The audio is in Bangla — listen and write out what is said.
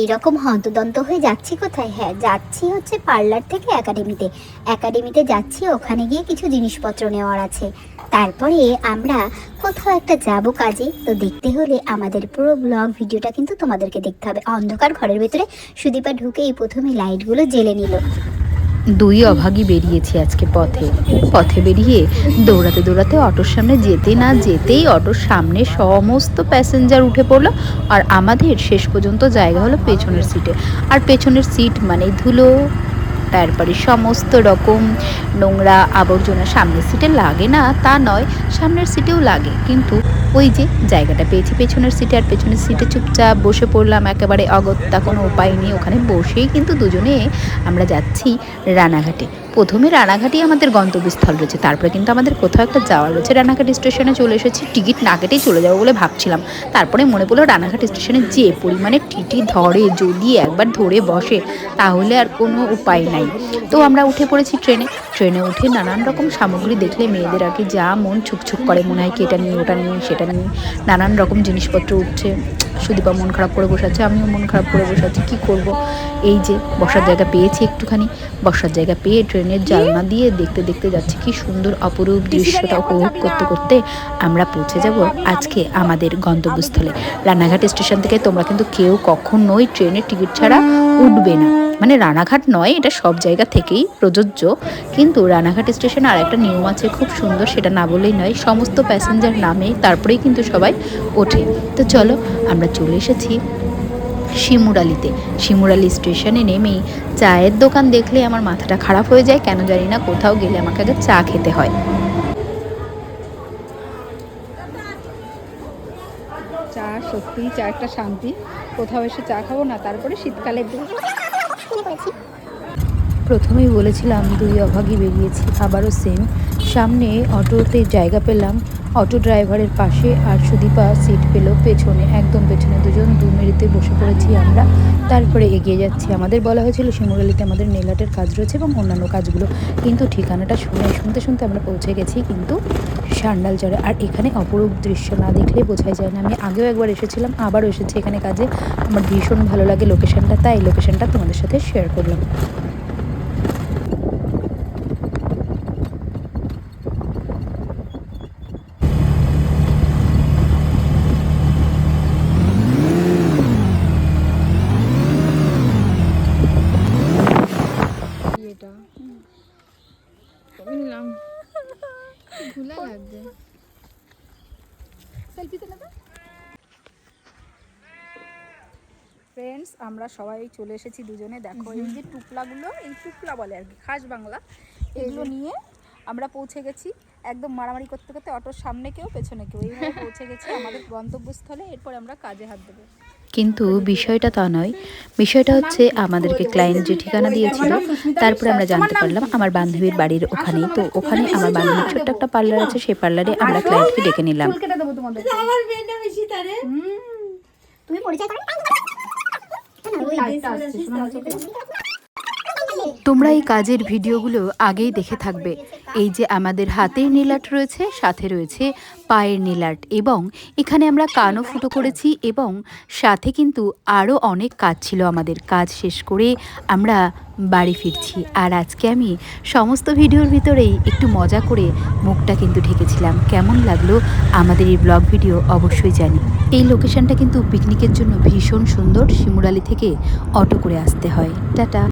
এই রকম হন্তদন্ত হয়ে যাচ্ছি কোথায়? হ্যাঁ যাচ্ছি হচ্ছে পার্লার থেকে একাডেমিতে। একাডেমিতে যাচ্ছি, ওখানে গিয়ে কিছু জিনিসপত্র নেওয়ার আছে। তারপরে আমরা কোথাও একটা যাব কাজে, তো দেখতে হলে আমাদের পুরো ব্লগ ভিডিওটা কিন্তু তোমাদেরকে দেখতে হবে। অন্ধকার ঘরের ভেতরে সুদীপা ঢুকে এই প্রথমে লাইটগুলো জেলে নিল। দুই অভাগী বেরিয়েছি আজকে পথে। পথে বেরিয়ে দৌড়াতে দৌড়াতে অটোর সামনে যেতে না যেতেই অটোর সামনে সমস্ত প্যাসেঞ্জার উঠে পড়ল আর আমাদের শেষ পর্যন্ত জায়গা হলো পেছনের সিটে আর পেছনের সিট মানে ধুলো তারপরে সমস্ত রকম নোংরা আবর্জনা সামনের সিটে লাগে না, তা নয়, সামনের সিটেও লাগে। কিন্তু ওই যে জায়গাটা পেয়েছি, পেছনের সিটে আর পেছনের সিটে চুপচাপ বসে পড়লাম, একেবারে অগত্যা, কোনো উপায় নেই। ওখানে বসেই কিন্তু দুজনে আমরা যাচ্ছি রানাঘাটে। প্রথমে রানাঘাটেই আমাদের গন্তব্যস্থল রয়েছে, তারপরে কিন্তু আমাদের কোথাও একটা যাওয়ার রয়েছে। রানাঘাট স্টেশনে চলে এসেছি, টিকিট না কেটেই চলে যাব বলে ভাবছিলাম। তারপরে মনে পড়ল রানাঘাট স্টেশনে যে পরিমাণে টিটি ধরে, যদি একবার ধরে বসে, তাহলে আর কোনো উপায় নাই। তো আমরা উঠে পড়েছি ট্রেনে। ট্রেনে উঠে নানান রকম সামগ্রী দেখলে মেয়েদের আর কি যা মন ছুকছুক করে মনে হয় কি এটা নিয়ে ওটা নিয়ে সেটা নিয়ে। নানান রকম জিনিসপত্র উঠছে। সুদীপা মন খারাপ করে বসে আছে আমিও মন খারাপ করে বসে আছি কী করব? এই যে বসার জায়গা পেয়েছি একটুখানি। বসার জায়গা পেয়ে ট্রেনের জানলা দিয়ে দেখতে দেখতে যাচ্ছি কি সুন্দর অপরূপ দৃশ্যটা উপভোগ করতে করতে আমরা পৌঁছে যাব আজকে আমাদের গন্তব্যস্থলে। রানাঘাট স্টেশন থেকে তোমরা কিন্তু কেউ কখনোই ট্রেনের টিকিট ছাড়া উঠবে না। মানে রানাঘাট নয়, এটা সব জায়গা থেকেই প্রযোজ্য। কিন্তু রানাঘাট স্টেশনে আর একটা নিয়ম আছে খুব সুন্দর, সেটা না বলেই নয়, সমস্ত প্যাসেঞ্জার নামে, তারপরেই কিন্তু সবাই ওঠে। তো চলো, আমরা চলে এসেছি শিমুরালিতে। শিমুরালি স্টেশনে নেমেই চায়ের দোকান দেখলে আমার মাথাটা খারাপ হয়ে যায়, কেন জানি না কোথাও গেলে আমাকে আগে চা খেতে হয়। চা সত্যি চা একটা শান্তি। কোথাও এসে চা খাব না, তারপরে শীতকালের দিন। প্রথমেই বলেছিলাম দুই অভাগী বেরিয়েছি আবারও সেম সামনে অটোতে জায়গা পেলাম অটো ড্রাইভারের পাশে আর সুদীপা সিট পেল পেছনে, একদম পেছনে দুজন, দু মেরিতে বসে পড়েছি আমরা। তারপরে এগিয়ে যাচ্ছি। আমাদের বলা হয়েছিল শিমুরালিতে আমাদের নেলাটের কাজ রয়েছে এবং অন্যান্য কাজগুলো, কিন্তু ঠিকানাটা শুনে শুনতে শুনতে আমরা পৌঁছে গেছি কিন্তু সান্ডালচরে আর এখানে অপরূপ দৃশ্য না দেখলে বোঝাই যায় না। আমি আগেও একবার এসেছিলাম, আবারও এসেছি এখানে কাজে। আমার ভীষণ ভালো লাগে লোকেশনটা তাই লোকেশনটা তোমাদের সাথে শেয়ার করলাম এটা নিলাম ভুলা লাগছে ফ্রেন্ডস আমরা সবাই চলে এসেছি দুজনে। দেখো এই যে টুকলাগুলো এই টুকলা বলে আর কি খাস বাংলা এগুলো নিয়ে আমরা পৌঁছে গেছি একদম মারামারি করতে করতে অটোর সামনে কেউ পেছনে কেউ। এইভাবে পৌঁছে গেছি আমাদের গন্তব্যস্থলে এরপর আমরা কাজে হাত দেবো। কিন্তু বিষয়টা তা নয়। বিষয়টা হচ্ছে আমাদেরকে ক্লায়েন্ট যে ঠিকানা দিয়েছিল তারপরে আমরা জানতে পারলাম আমার বান্ধবীর বাড়ির ওখানেই। তো ওখানে আমার বান্ধবীর ছোট্ট একটা পার্লার আছে সেই পার্লারে আমরা ক্লায়েন্টকে ডেকে নিলাম। তুমি পরিচয় করো। তোমরা এই কাজের ভিডিওগুলো আগেই দেখে থাকবে। এই যে আমাদের হাতের নীলাট রয়েছে, সাথে রয়েছে পায়ের নীলাট এবং এখানে আমরা কানও ফুটো করেছি এবং সাথে কিন্তু আরও অনেক কাজ ছিল আমাদের। কাজ শেষ করে আমরা বাড়ি ফিরছি। আর আজকে আমি সমস্ত ভিডিওর ভিতরেই একটু মজা করে মুখটা কিন্তু ঢেকেছিলাম। কেমন লাগল আমাদের এই ব্লগ ভিডিও অবশ্যই জানি। এই লোকেশনটা কিন্তু পিকনিকের জন্য ভীষণ সুন্দর। শিমুরালি থেকে অটো করে আসতে হয়। টাটা।